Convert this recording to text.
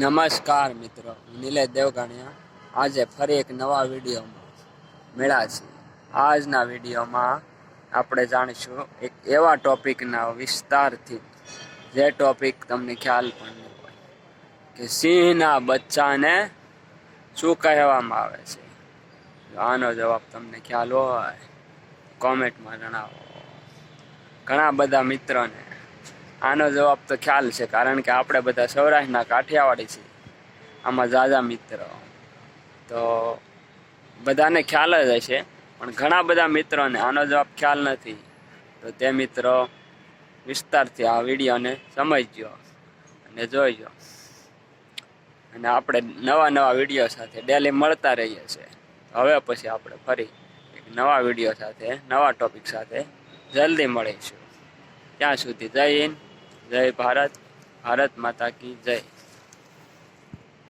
નમસ્કાર મિત્રો નિલેશ દેવગાણિયા. આજે ફરી એક નવા વિડીયોમાં મળ્યા છીએ. આજના વિડીયોમાં આપણે જાણીશું એક એવા ટોપિકના વિસ્તારથી જે ટોપિક તમને ખ્યાલ પણ નહીં હોય, કે સિંહના બચ્ચાને શું કહેવામાં આવે છે? આનો જવાબ તમને ખ્યાલ હોય કોમેન્ટમાં જણાવો. ઘણા બધા મિત્રોને આનો જવાબ તો ખ્યાલ છે, કારણ કે આપણે બધા સૌરાષ્ટ્રના કાઠિયાવાડી છીએ. આમાં ઝાઝા મિત્ર. તો બધાને ખ્યાલ જ હશે, પણ ઘણા બધા મિત્રોને આનો જવાબ ખ્યાલ નથી. તો તે મિત્રો વિસ્તારથી આ વિડીયોને સમજજો અને જોઈજો અને આપણે નવા નવા વીડિયો સાથે ડેલી મળતા રહીએ છીએ. હવે પછી આપણે ફરી એક નવા વીડિયો સાથે, નવા ટોપિક સાથે જલ્દી મળીશું. ત્યાં સુધી હિન્દ. જય ભારત ભારત માતા કી જય.